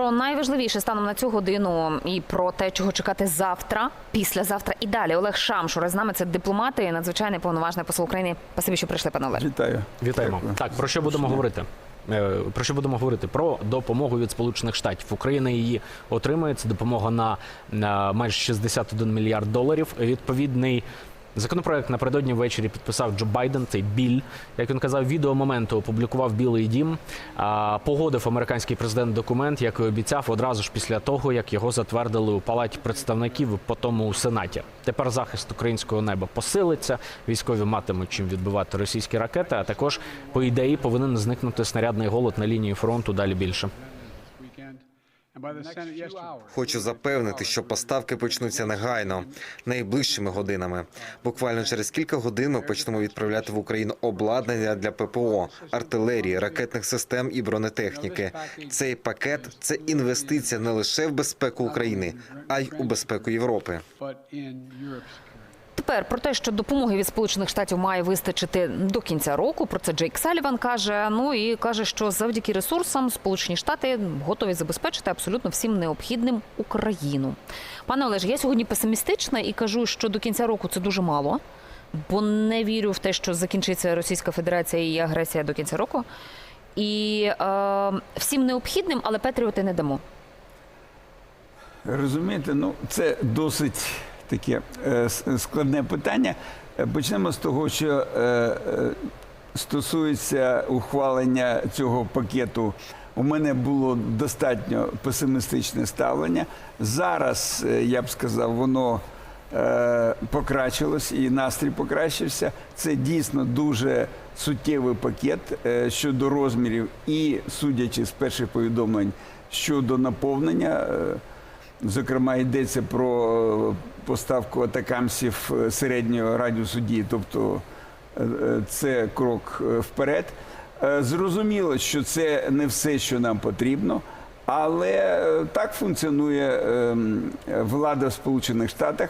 про найважливіше станом на цю годину і про те, чого чекати завтра, післязавтра і далі. Олег Шамшур з нами це дипломати і надзвичайний повноважний посол України. Спасибі, що прийшли, пане Олег. Вітаю. Вітаємо. Дякую. Так, про що будемо говорити? Е, Про що будемо говорити? Про допомогу від Сполучених Штатів. Україна її отримує. Це допомога на, на майже 61 мільярд доларів. Відповідний законопроект напередодні ввечері підписав Джо Байден. Цей біль, як він казав, відео моменту опублікував Білий Дім. Погодив американський президент документ, як і обіцяв, одразу ж після того, як його затвердили у палаті представників, потім у сенаті. Тепер захист українського неба посилиться. Військові матимуть чим відбивати російські ракети. А також, по ідеї, повинен зникнути снарядний голод на лінії фронту. Далі більше. Хочу запевнити, що поставки почнуться негайно, найближчими годинами. Буквально через кілька годин ми почнемо відправляти в Україну обладнання для ППО, артилерії, ракетних систем і бронетехніки. Цей пакет це інвестиція не лише в безпеку України, а й у безпеку Європи. Тепер про те, що допомоги від Сполучених Штатів має вистачити до кінця року. Про це Джейк Саліван каже. Ну і каже, що завдяки ресурсам Сполучені Штати готові забезпечити абсолютно всім необхідним Україну. Пане Олеж, я сьогодні песимістична і кажу, що до кінця року це дуже мало, бо не вірю в те, що закінчиться Російська Федерація і агресія до кінця року. І е, всім необхідним, але Петріоти не дамо. Розумієте, ну це досить таке е, складне питання. Е, Почнемо з того, що е, стосується ухвалення цього пакету. У мене було достатньо песимістичне ставлення. Зараз, я б сказав, воно покращилось і настрій покращився. Це дійсно дуже суттєвий пакет щодо розмірів і, судячи з перших повідомлень, щодо наповнення. Зокрема, йдеться про е, поставку атакамсів е, середнього радіусу дії, тобто е, це крок вперед. Зрозуміло, що це не все, що нам потрібно, але так функціонує е, влада в Сполучених Штатах.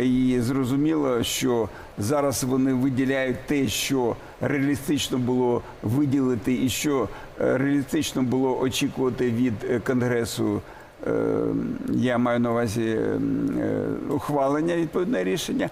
І зрозуміло, що зараз вони виділяють те, що реалістично було виділити, і що реалістично було очікувати від Конгресу. Е, Я маю на увазі е, ухвалення відповідне рішення.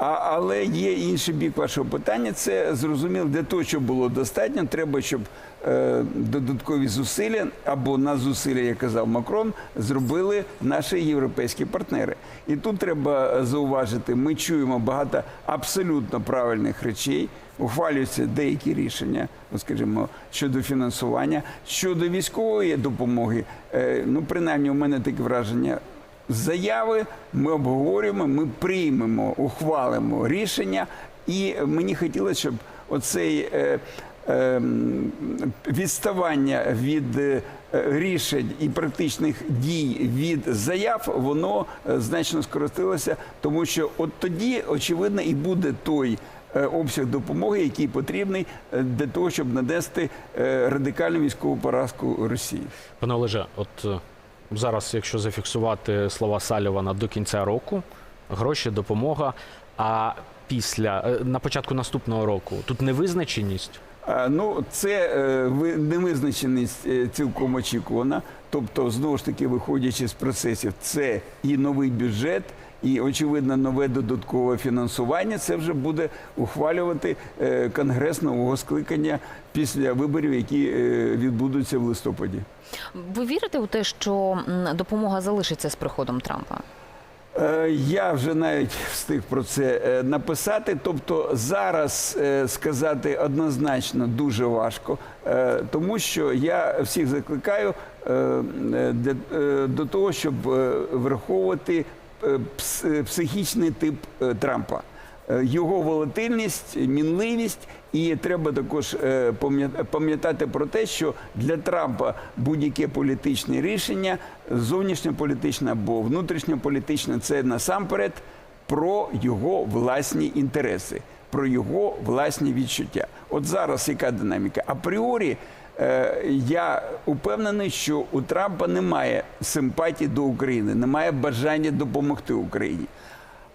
А, але є інший бік вашого питання. Це зрозуміло, для того, щоб було достатньо, треба, щоб е, додаткові зусилля або на зусилля, як казав Макрон, зробили наші європейські партнери. І тут треба зауважити, ми чуємо багато абсолютно правильних речей. Ухвалюються деякі рішення, ну, скажімо, щодо фінансування, щодо військової допомоги. Е, ну, принаймні, у мене таке враження. Заяви ми обговорюємо, ми приймемо, ухвалимо рішення, і мені хотілося, щоб оцей е, е, відставання від е, рішень і практичних дій від заяв, воно е, значно скоротилося, тому що от тоді, очевидно, і буде той. е, Обсяг допомоги, який потрібний для того, щоб нанести е, радикальну військову поразку Росії. Пане Олеже, от зараз, якщо зафіксувати слова Салівана до кінця року, гроші, допомога. А після е, на початку наступного року тут невизначеність. Ну, це е, ви- невизначеність е, цілком очікувана. Тобто, знову ж таки, виходячи з процесів, це і новий бюджет, і очевидно нове додаткове фінансування. Це вже буде ухвалювати е, конгрес нового скликання після виборів, які е, відбудуться в листопаді. Ви вірите у те, що допомога залишиться з приходом Трампа? Е, Я вже навіть встиг про це написати. Тобто зараз сказати однозначно дуже важко, тому що я всіх закликаю до того, щоб враховувати психічний тип е, Трампа. Е, Його волатильність, мінливість, і треба також е, пам'ятати про те, що для Трампа будь-яке політичне рішення, зовнішньополітичне або внутрішньополітичне, це насамперед про його власні інтереси, про його власні відчуття. От зараз яка динаміка? Апріорі е, я упевнений, що у Трампа немає симпатії до України, немає бажання допомогти Україні.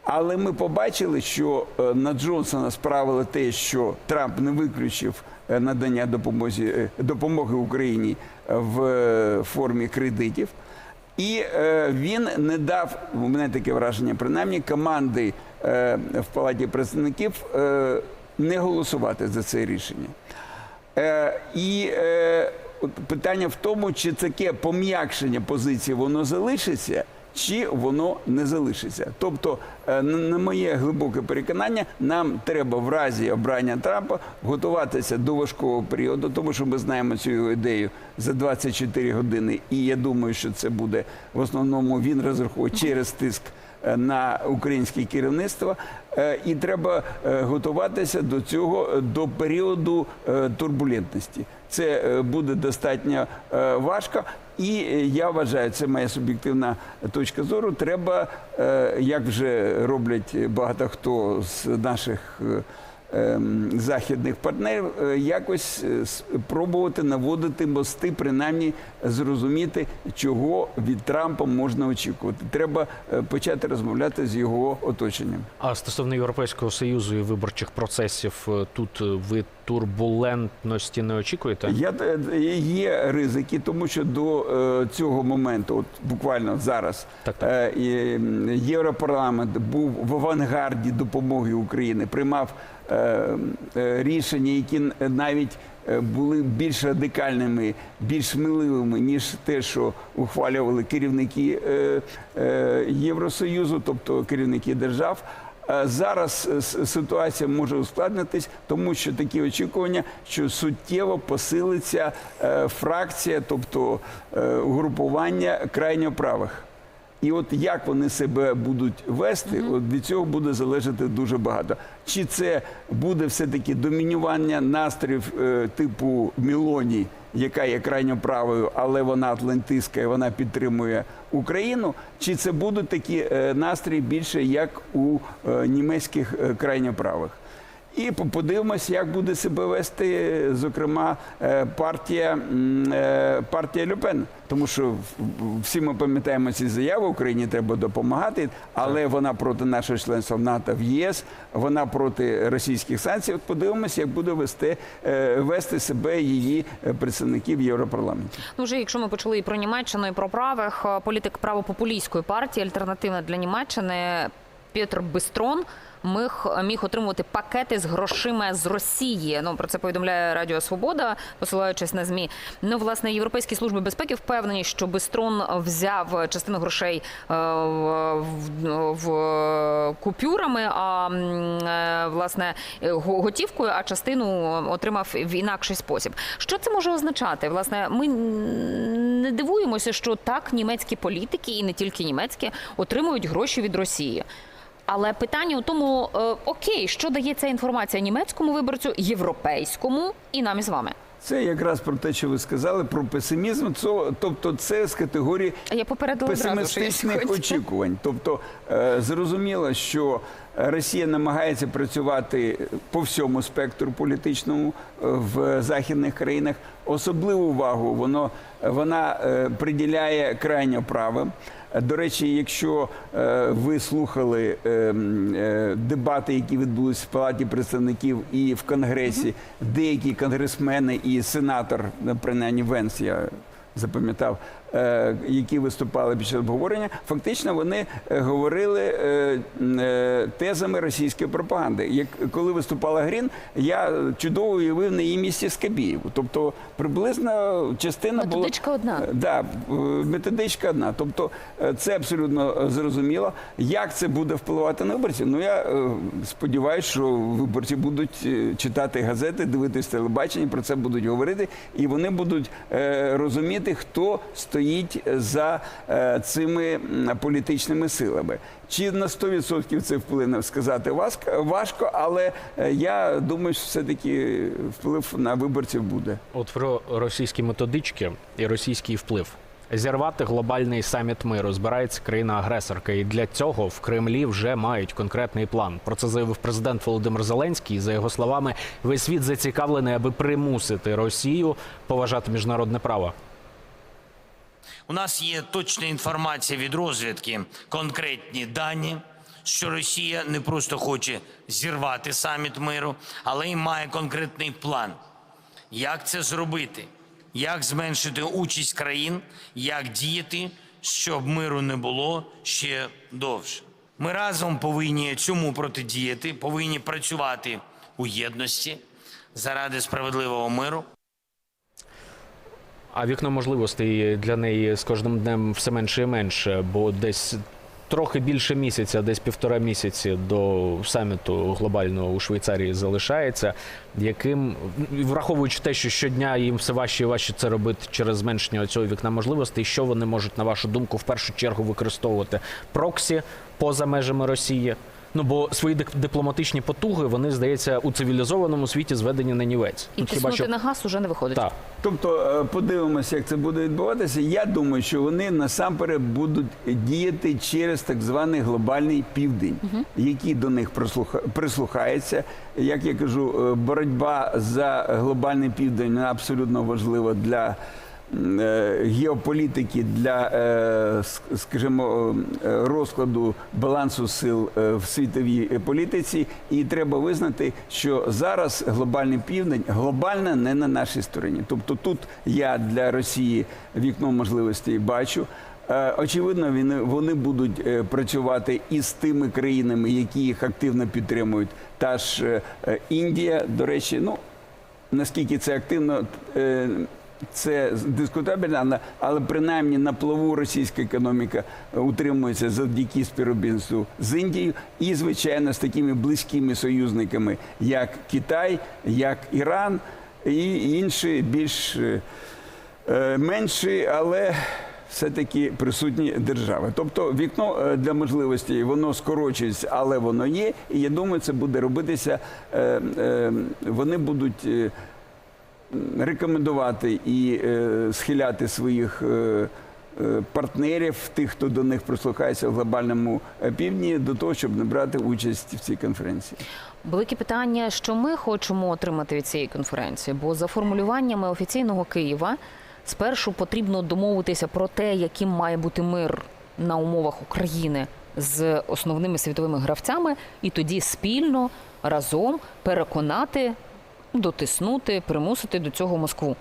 Але ми побачили, що е, на Джонсона справили те, що Трамп не виключив е, надання допомозі, е, допомоги Україні в е, формі кредитів. І е, він не дав, у мене таке враження, принаймні, команди е, в Палаті представників е, не голосувати за це рішення. Е, і е, питання в тому, чи таке пом'якшення позиції воно залишиться, чи воно не залишиться. Тобто, е, на моє глибоке переконання, нам треба в разі обрання Трампа готуватися до важкого періоду, тому що ми знаємо цю його ідею за 24 години. І я думаю, що це буде в основному він розраховує через тиск на українське керівництво, Е, і треба е, готуватися до цього е, до періоду е, турбулентності. Це е, буде достатньо е, важко. І е, я вважаю, це моя суб'єктивна точка зору. Треба, е, як вже роблять багато хто з наших е, західних партнерів, е, якось е, с- пробувати наводити мости, принаймні зрозуміти, чого від Трампа можна очікувати. Треба е, почати розмовляти з його оточенням. А стосовно Європейського союзу і виборчих процесів, тут ви турбулентності не очікуєте? Я є ризики, тому що до цього моменту, от буквально зараз, Так, так. Європарламент був в авангарді допомоги України, приймав рішення, які навіть е, були більш радикальними, більш сміливими, ніж те, що ухвалювали керівники е, е, Євросоюзу, тобто керівники держав. Е, Зараз е, ситуація може ускладнитись, тому що такі очікування, що суттєво посилиться е, фракція, тобто е, угрупування крайньо правих. І от як вони себе будуть вести, от від цього буде залежати дуже багато. Чи це буде все-таки домінювання настроїв е, типу Мілоні, яка є крайньо правою, але вона атлантистська і вона підтримує Україну, чи це будуть такі е, настрої більше як у е, німецьких е, крайньо правих? І по- подивимось, як буде себе вести, зокрема, е, партія, е, партія Люпен. Тому що всі ми пам'ятаємо ці заяви, Україні треба допомагати, але вона проти нашого членства в НАТО в ЄС, вона проти російських санкцій. От подивимось, як буде вести, е, вести себе її представників в Європарламенті. Ну, вже якщо ми почали і про Німеччину, і про правих, політик правопопулістської партії, альтернативна для Німеччини Петр Бистрон. Міг, міг отримувати пакети з грошима з Росії. Ну про це повідомляє Радіо Свобода, посилаючись на змі. Ну власне, європейські служби безпеки впевнені, що Бистрон взяв частину грошей е, в, в, купюрами, а е, власне готівкою, а частину отримав в інакший спосіб. Що це може означати? Власне, ми не дивуємося, що так німецькі політики, і не тільки німецькі, отримують гроші від Росії. Але питання у тому, е, окей, що дає ця інформація німецькому виборцю, європейському і нам із вами. Це якраз про те, що ви сказали, про песимізм. Це, тобто, це з категорії я попередила одразу, я очікувань. Тобто е, зрозуміло, що Росія намагається працювати по всьому спектру політичному е, в західних країнах. Особливу увагу воно вона е, приділяє крайньо правим. До речі, якщо е, ви слухали е, е, дебати, які відбулись в Палаті представників і в Конгресі, деякі конгресмени і сенатор, принаймні Венс, я запам'ятав, е, які виступали під час обговорення, фактично вони е, говорили е, тезами російської пропагаги. Як коли виступала Грін, я чудово уявив на її місці Скабієву. Тобто приблизно частина була Методичка одна. Да, методичка одна. Тобто це абсолютно зрозуміло. Як це буде впливати на виборців? Ну я сподіваюся, що виборці будуть читати газети, дивитись телебачення, про це будуть говорити, і вони будуть е, розуміти, хто стоїть за е, цими політичними силами. Чи на 100% це вплине сказати важко, але е, я думаю, що все-таки вплив на виборців буде. От про російські методички і російський вплив. Зірвати глобальний саміт миру збирається країна-агресорка, і для цього в Кремлі вже мають конкретний план. Про це заявив президент Володимир Зеленський. За його словами, весь світ зацікавлений, аби примусити Росію поважати міжнародне право. У нас є точна інформація від розвідки, конкретні дані, що Росія не просто хоче зірвати саміт миру, але й має конкретний план. як це зробити, як зменшити участь країн, як діяти, щоб миру не було ще довше. Ми разом повинні цьому протидіяти, повинні працювати у єдності заради справедливого миру. А вікно можливостей для неї з кожним днем все менше і менше, бо десь трохи більше місяця, десь півтора місяці до саміту глобального у Швейцарії залишається. Яким враховуючи те, що щодня їм все важче і важче це робити через зменшення цього вікна можливостей, що вони можуть, на вашу думку, в першу чергу використовувати проксі поза межами Росії? Ну бо свої дипломатичні потуги вони здається у цивілізованому світі зведені на нівець. І Тут тиснути на газ уже не виходить. так. Тобто е, подивимося, як це буде відбуватися. Я думаю, що вони насамперед будуть діяти через так званий глобальний південь, який до них прислуха- прислухається. Як я кажу, е, боротьба за глобальний південь абсолютно важлива для. Е, Геополітики для, е, скажімо, е, розкладу балансу сил в світовій політиці, і треба визнати, що зараз глобальний південь глобально не на нашій стороні. Тобто тут я для Росії вікно можливостей бачу. Очевидно, вони, будуть працювати із тими країнами, які їх активно підтримують. Та ж Індія, до речі, ну наскільки це активно. Це дискутабельно, але, принаймні на плаву російська економіка е, утримується завдяки співробітництву з Індією і, звичайно, з такими близькими союзниками, як Китай, як Іран і інші більш е, е, менші, але все-таки присутні держави. Тобто вікно для можливостей воно скорочується, але воно є. І я думаю, це буде робитися. Вони будуть. Рекомендувати і е, схиляти своїх е, е, партнерів, тих, хто до них прислухається в глобальному півдні, до того, щоб не брати участь в цій конференції. Велике питання, що ми хочемо отримати від цієї конференції, бо за формулюваннями офіційного Києва спершу потрібно домовитися про те, яким має бути мир на умовах України з основними світовими гравцями, і тоді спільно разом переконати, дотиснути, примусити до цього Москву.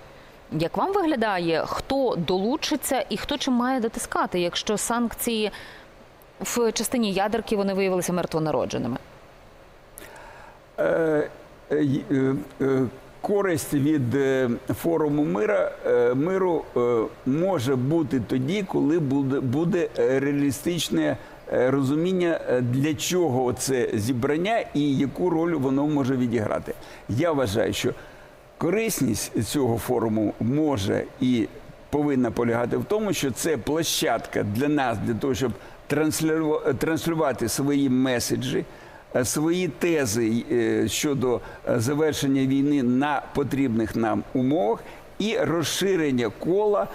Як вам виглядає, хто долучиться і хто чим має дотискати, якщо санкції в частині ядерки вони виявилися мертвонародженими? Е, е, е, е, Користь від е, форуму мира, е, миру може бути тоді, коли буде, буде реалістичне розуміння, е, для чого це зібрання і яку роль воно може відіграти. Я вважаю, що корисність цього форуму може і повинна полягати в тому, що це площадка для нас, для того, щоб транслюва- транслювати свої меседжі, е, свої тези е, щодо е, завершення війни на потрібних нам умовах і розширення кола.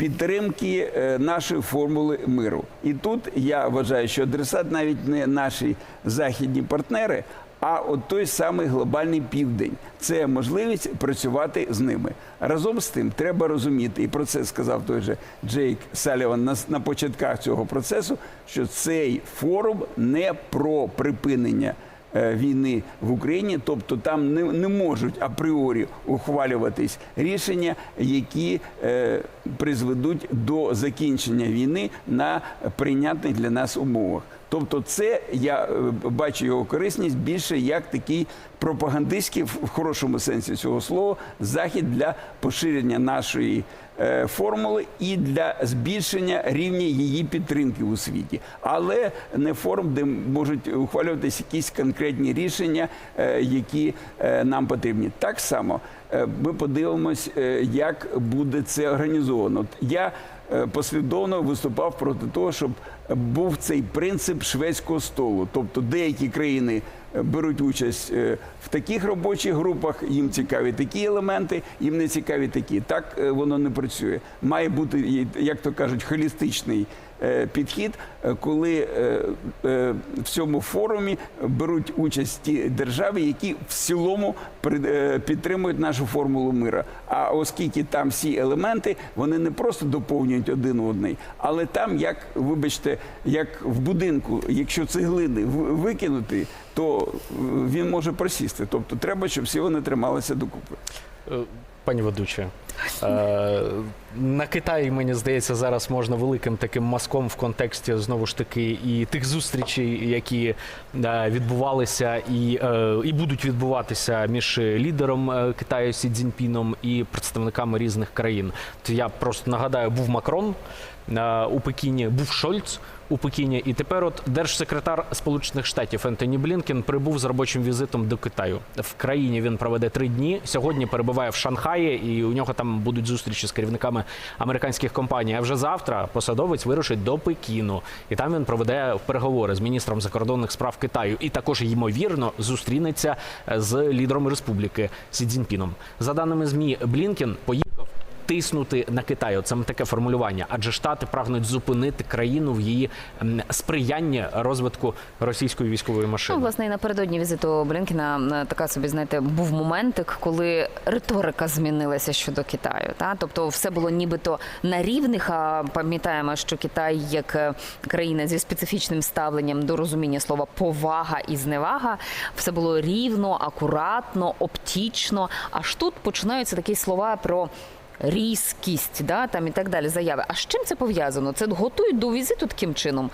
Підтримки е, нашої формули миру, і тут я вважаю, що адресат навіть не наші західні партнери, а от той самий глобальний південь це можливість працювати з ними. Разом з тим треба розуміти, і про це сказав той же Джейк Саліван на, на початках цього процесу, що цей форум не про припинення. Е, Війни в Україні, тобто там не, не можуть апріорі ухвалюватись рішення, які е, призведуть до закінчення війни на прийнятних для нас умовах. Тобто, це я е, бачу його корисність більше як такий пропагандистський, в хорошому сенсі цього слова, захід для поширення нашої формули і для збільшення рівня її підтримки у світі, але не форум, де можуть ухвалюватися якісь конкретні рішення, е, які е, нам потрібні. Так само е, ми подивимось, е, як буде це організовано. Я е, послідовно виступав проти того, щоб був цей принцип шведського столу. Тобто деякі країни е, беруть участь е, в таких робочих групах, їм цікаві такі елементи, їм не цікаві такі. Так е, воно не працює. Має бути, як то кажуть, холістичний е, підхід, коли в цьому форумі беруть участь ті держави, які в цілому підтримують нашу формулу мира. А оскільки там всі елементи, вони не просто доповнюють один одний, але там, як вибачте, як в будинку, якщо цеглини викинути, то е, він може просісти. Тобто треба, щоб всі вони трималися докупи. Е, Пані ведуча, е, на Китай, мені здається, зараз можна великим таким мазком в контексті знову ж таки і тих зустрічей, які е, відбувалися і, і будуть відбуватися між лідером Китаю Сі Цзіньпіном і представниками різних країн. Я просто нагадаю, був Макрон у Пекіні, був Шольц у Пекіні, і тепер от держсекретар Сполучених Штатів Ентоні Блінкен прибув з робочим візитом до Китаю. В країні він проведе три дні. Сьогодні перебуває в Шанхаї, і у нього там будуть зустрічі з керівниками американських компаній. А вже завтра посадовець вирушить до Пекіну, і там він проведе переговори з міністром закордонних справ Китаю. І також ймовірно зустрінеться з лідером республіки Сі Цзіньпіном. За даними змі, Блінкен поїхав тиснути на Китай. Це таке формулювання, адже штати прагнуть зупинити країну в її м, сприянні розвитку російської військової Ну, машини. власне, і напередодні візиту Блінкіна така собі, знаєте, був моментик, коли риторика змінилася щодо Китаю. Та? Тобто все було нібито на рівних, а пам'ятаємо, що Китай як е, країна зі специфічним ставленням до розуміння слова повага і зневага, все було рівно, акуратно, оптічно. Аж тут починаються такі слова про. Різкість, да, там і так далі, заяви. А з чим це пов'язано? Це готують до візиту таким чином?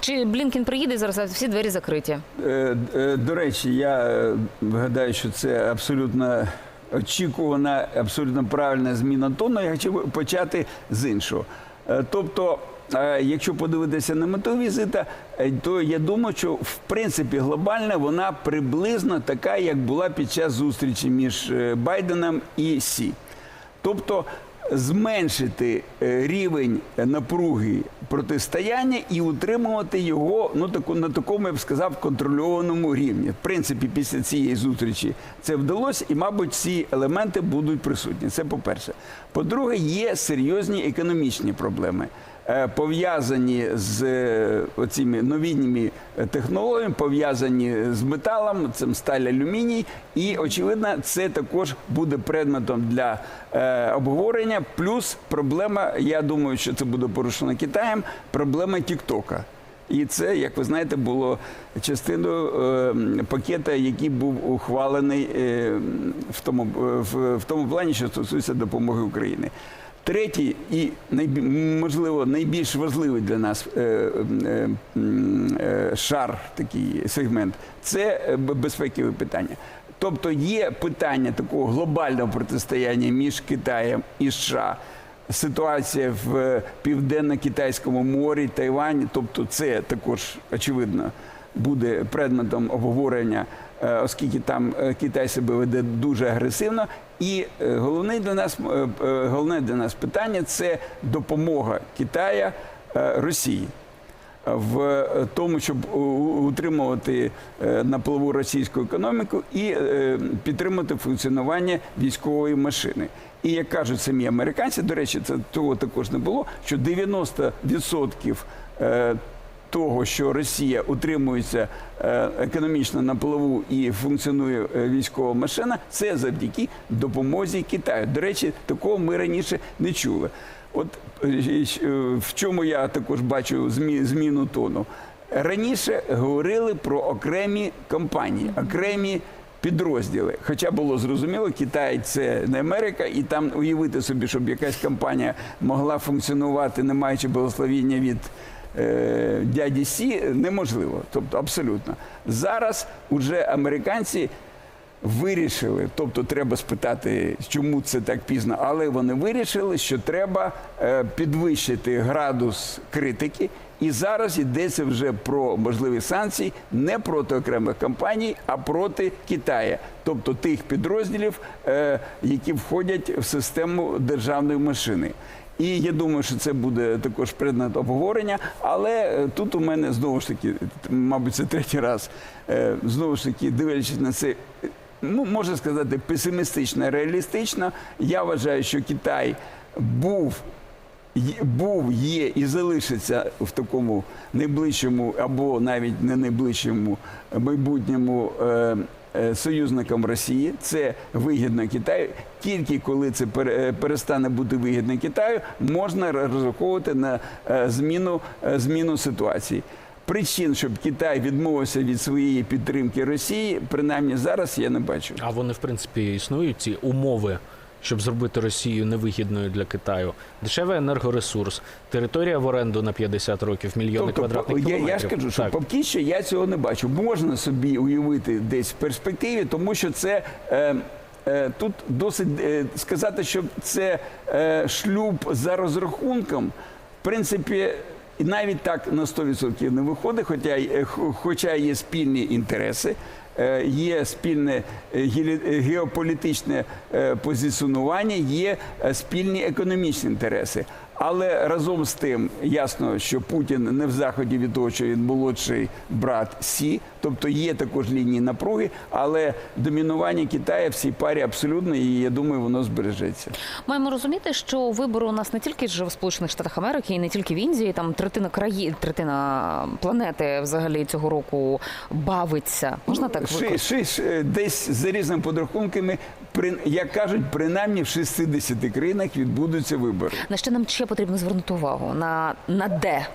Чи Блінкін приїде зараз а всі двері закриті? Е, е, До речі, я е, гадаю, що це абсолютно очікувана, абсолютно правильна зміна тону. Я хотів почати з іншого. Е, Тобто, якщо подивитися на мету візита, то я думаю, що в принципі глобально вона приблизно така, як була під час зустрічі між Байденом і Сі. Тобто зменшити е, рівень напруги протистояння і утримувати його ну, таку, на такому, я б сказав, контрольованому рівні. В принципі, після цієї зустрічі це вдалося, і, мабуть, ці елементи будуть присутні. Це по-перше. По-друге, є серйозні економічні проблеми. Е, Пов'язані з е, оціми новітніми е, технологіями, пов'язані з металом, цим сталь алюміній, і очевидно, це також буде предметом для обговорення. Плюс проблема, я думаю, що це буде порушено Китаєм, проблема Тіктока. І це, як ви знаєте, було частиною е, пакета, який був ухвалений е, в тому в, в тому плані, що стосується допомоги Україні. Третій і можливо найбільш важливий для нас е, е, е, шар, такий сегмент, це безпекові питання. Тобто є питання такого глобального протистояння між Китаєм і США. Ситуація в південно-китайському морі, Тайвані, тобто це також очевидно буде предметом обговорення, е, оскільки там е, Китай себе веде дуже агресивно. І е, головне для нас головне для нас питання це допомога Китая Росії в тому, щоб утримувати на плаву російську економіку і підтримати функціонування військової машини. І як кажуть самі американці, до речі, це того також не було, що 90% е, того, що Росія утримується е, економічно на плаву і функціонує е, військова машина, це завдяки допомозі Китаю. До речі, такого ми раніше не чули. От е, в чому я також бачу зміну тону. Раніше говорили про окремі компанії, окремі підрозділи. Хоча було зрозуміло, Китай це не Америка, і там уявити собі, щоб якась компанія могла функціонувати, не маючи благословіння від дяді Сі, неможливо. Тобто абсолютно. Зараз уже американці вирішили, тобто треба спитати, чому це так пізно, але вони вирішили, що треба е, підвищити градус критики. І зараз йдеться вже про можливі санкції не проти окремих компаній, а проти Китаю, тобто тих підрозділів, е, які входять в систему державної машини. І я думаю, що це буде також предмет обговорення. Але е, тут у мене знову ж таки, мабуть, це третій раз, е, знову ж таки, дивлячись на це, ну можна сказати, песимістично, реалістично. Я вважаю, що Китай був. Був, є і залишиться в такому найближчому або навіть не найближчому майбутньому е, союзником Росії. Це вигідно Китаю. Тільки коли це е, перестане бути вигідно Китаю, можна розраховувати на е, зміну, е, зміну ситуації. причин, щоб Китай відмовився від своєї підтримки Росії, принаймні зараз я не бачу. А вони, в принципі, існують ці умови, щоб зробити Росію невигідною для Китаю. Дешевий енергоресурс, територія в оренду на 50 років, мільйони квадратних Тобто, я, кілометрів. я ж кажу, що поки що я цього не бачу. Можна собі уявити десь в перспективі, тому що це. Е, е, Тут досить е, сказати, що це е, шлюб за розрахунком, в принципі, і навіть так на 100% не виходить, хоча, хоча є спільні інтереси, є спільне е, е, геополітичне е, позиціонування, є е, спільні економічні інтереси. Але разом з тим ясно, що Путін не в заході від того, що він молодший брат Сі, тобто є також лінії напруги, але домінування Китаю в цій парі абсолютно, і я думаю, воно збережеться. Маємо розуміти, що вибори у нас не тільки ж в Сполучених Штатах Америки і не тільки в Індії. Там третина країн, третина планети взагалі цього року бавиться. Можна так Ши, ши, ши, десь за різними подрахунками, при, як кажуть, принаймні в 60 країнах відбудуться вибори. На що нам ще потрібно звернути увагу? На, на де?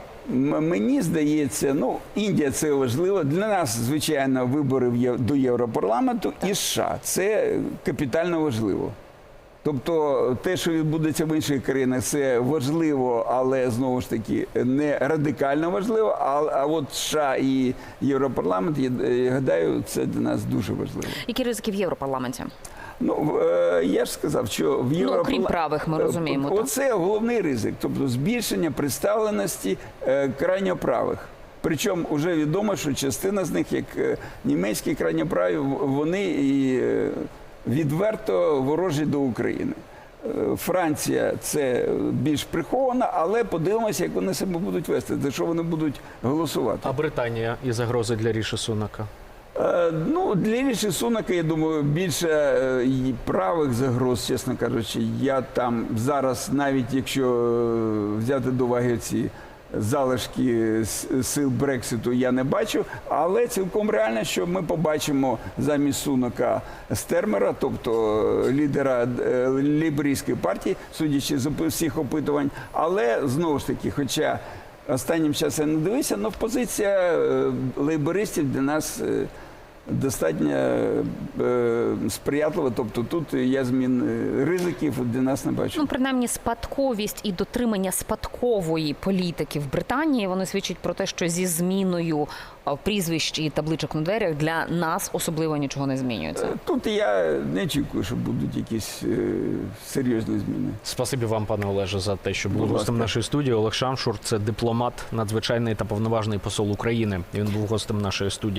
Мені здається, ну Індія це важливо. Для нас, звичайно, вибори до Європарламенту і США це капітально важливо. Тобто те, що відбудеться в інших країнах, це важливо, але знову ж таки не радикально важливо. А, а от США і Європарламент, я, я гадаю, це для нас дуже важливо. Які ризики в Європарламенті? Ну е, я ж сказав, що в Європарламенті... Ну, окрім правих, ми розуміємо, так. Оце головний ризик, тобто збільшення представленості е, крайньоправих. Причому вже відомо, що частина з них, як е, німецькі крайньоправі, вони і е, відверто ворожі до України. Е, Франція це більш прихована, але подивимося, як вони себе будуть вести, за що вони будуть голосувати. А Британія і загрози для Ріші Сунака? Е, Ну, для Сунака, я думаю, більше е, і правих загроз, чесно кажучи. Я там зараз, навіть якщо е, взяти до уваги ці залишки сил Брекситу, я не бачу. Але цілком реально, що ми побачимо замість Сунака Стермера, тобто лідера ліберійської партії, судячи з всіх опитувань. Але знову ж таки, хоча Останнім часом не дивився, але позиція лейбористів для нас достатньо е, сприятлива. Тобто тут я змін е, ризиків для нас не бачу. Ну, принаймні, спадковість і дотримання спадкової політики в Британії вони свідчать про те, що зі зміною а, прізвищ і табличок на дверях для нас особливо нічого не змінюється. Е, Тут я не очікую, що будуть якісь е, серйозні зміни. Спасибі вам, пане Олеже, за те, що були гостем нашої студії. Олег Шамшур це дипломат, надзвичайний та повноважний посол України. Він був гостем нашої студії.